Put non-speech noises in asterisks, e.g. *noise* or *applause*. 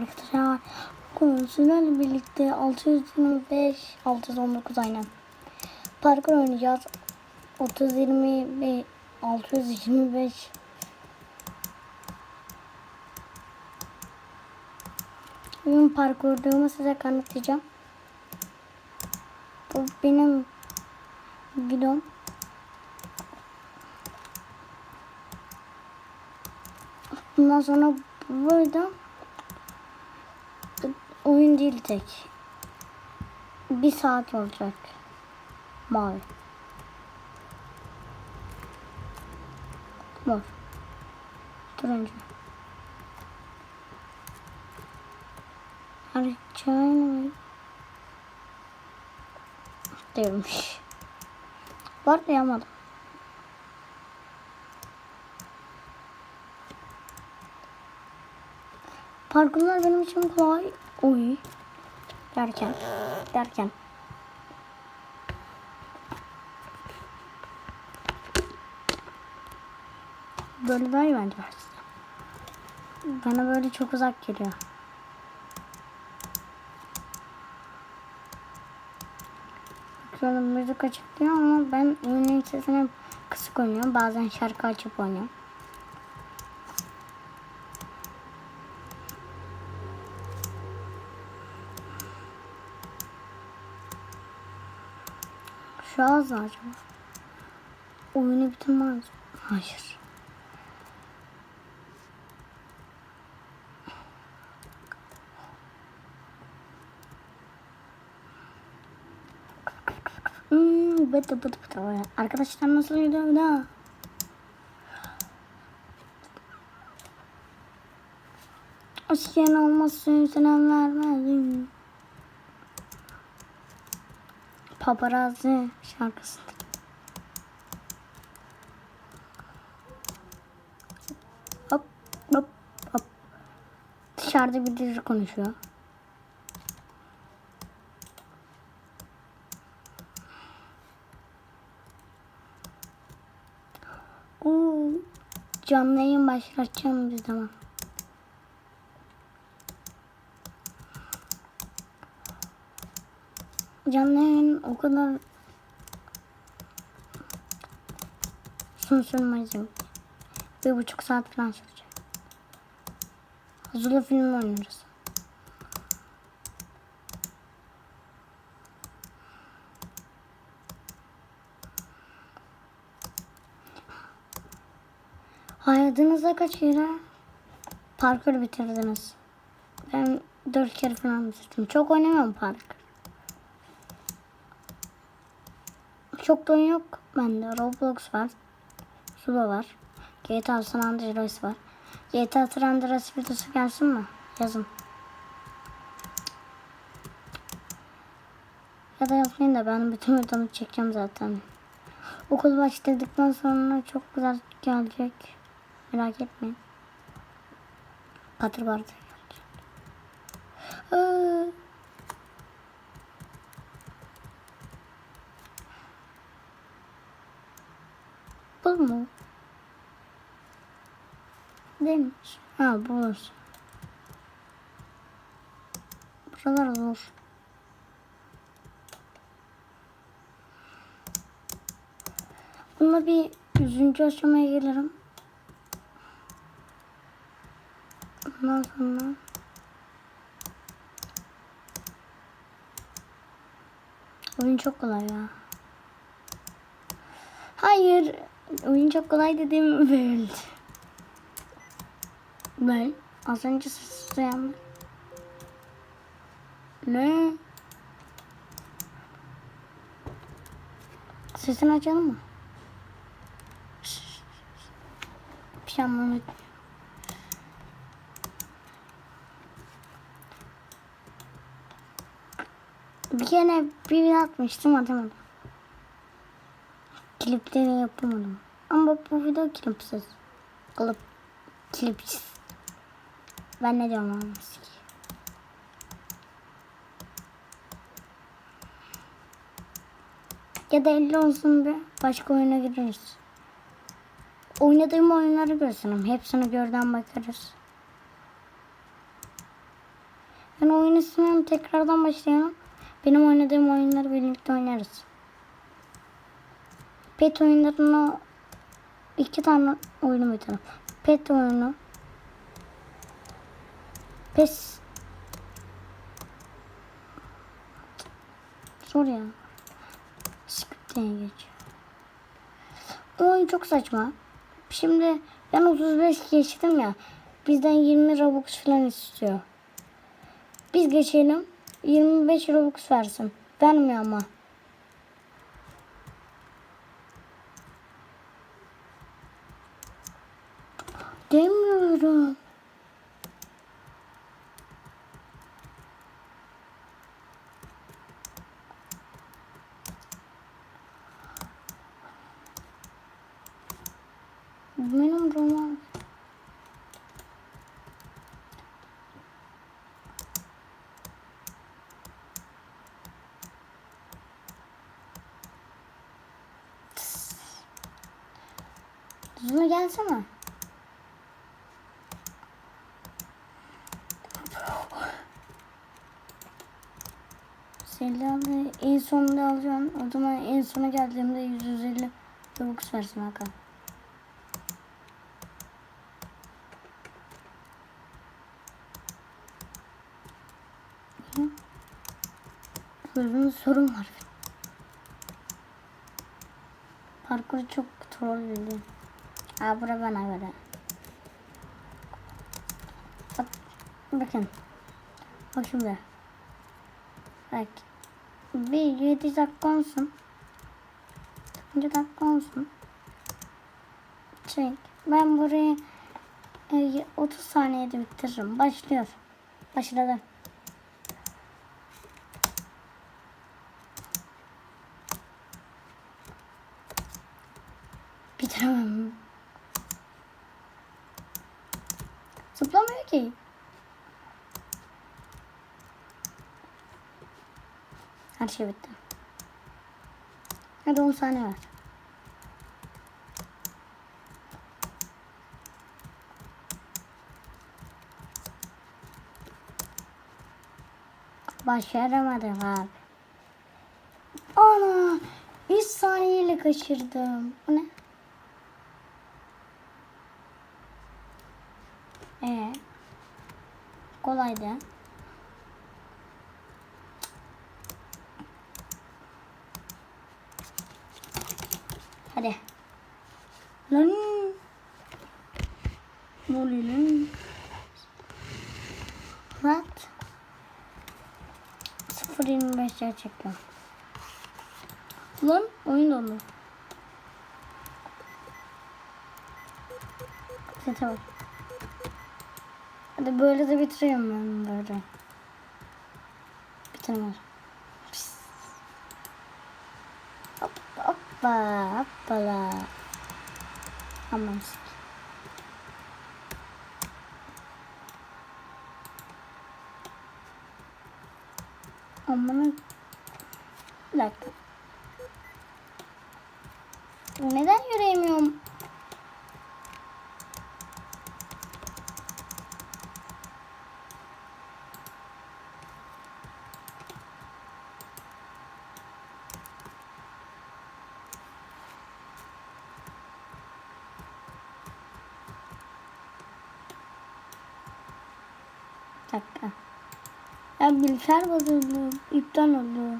Arkadaşlar konusuyla birlikte 625 619 aynen. Parkur oynayacağız. 30 20 625 Bugün parkurduğumu size kanıtlayacağım. Bu benim videom. Bundan sonra burada oyun değil tek. Bir saat olacak. Mavi. Mor. Turuncu. Harçayın Değilmiş. Var da yamadım. Parkurlar benim için kolay. Oy. Derken. Derken. Böyle daha iyi bence. Bana böyle çok uzak geliyor. Şöyle müzik açık diyor ama ben oyunun sesini kısık oynuyorum. Bazen şarkı açıp oynuyorum. Mı acaba? Oyunu bitirmez. Hayır. Hmm, bıdı bıdı bıdı. Arkadaşlar nasıl gidiyor da? Asyen olmasın selam vermezdim. Paparazzi şarkısı. Hop hop hop. Dışarıda bir diri konuşuyor. Oo, canlı yayın başlatacağım bir zaman. Canlı yayın o kadar uzun sürmeyecek. Bir buçuk saat falan sürecek. Hazırlı film oynarız. Hayatınızda kaç kere parkur bitirdiniz? Ben dört kere falan bitirdim. Çok oynamıyorum parkur. Çok oyun yok bende. Roblox var. Sula var. GTA San Andreas var. GTA San Andreas videosu gelsin mi? Yazın. Ya da yazmayın da ben bütün videomu çekeceğim zaten. Okul başladıktan sonra çok güzel gelecek. Merak etmeyin. Patır barda gelecek. Ee, Bu mu? Değilmiş. Ha burası. Buralar zor. Bununla bir yüzüncü aşamaya gelirim. Ondan sonra Oyun çok kolay ya. Hayır. Oyun çok kolay dediğim *laughs* böyle. Ben az önce susayan Ne? Sesini açalım mı? Bir şey anlamadım. Bir kere bir atmıştım atamadım. Klipleri yapamadım. Ama bu video klipsiz. Klip. Klipsiz. Ben ne diyorum anlasın ki. Ya da 50 olsun bir başka oyuna gireriz. Oynadığım oyunları göstereyim. Hepsini görden bakarız. oyun ismini tekrardan başlayalım. Benim oynadığım oyunları birlikte oynarız. Pet oyunlarını iki tane oyunu bitirelim. Pet oyunu. Pes. Zor ya. Script'e. O oyun çok saçma. Şimdi ben 35 geçtim ya. Bizden 20 Robux falan istiyor. Biz geçelim. 25 Robux versin. Vermiyor ama. Demiyorum. Benim roman. Zuna gelsene. Silahı en sonunda alacağım. O zaman en sona geldiğimde 150 Robux versin Hakan. Bir sorun var. Parkuru çok troll bildim. Aa bura bana göre. Bak, bakın. Bak şimdi. Bak. Bir 7 dakika olsun. 7 dakika olsun. Çek. Ben burayı e, 30 saniyede bitiririm. Başlıyor. Başladı. Bitiremem. Zıplamıyor ki. Şey bitti. Hadi 10 saniye var. Başaramadım abi. Ana! 3 saniyeyle kaçırdım. Bu ne? Ee, kolaydı. Hadi. Lan. Ne oluyor lan? What? 0.25 gerçekten. Lan oyun dondu. Sete bak. Hadi böyle de bitireyim ben böyle. Bitirmez. Pis. Hop, hoppa hoppala. Aman. Aman bir dakika. Neden yürüyemiyorum? Dakika. Ya bilgisayar bozuldu. İptal oldu.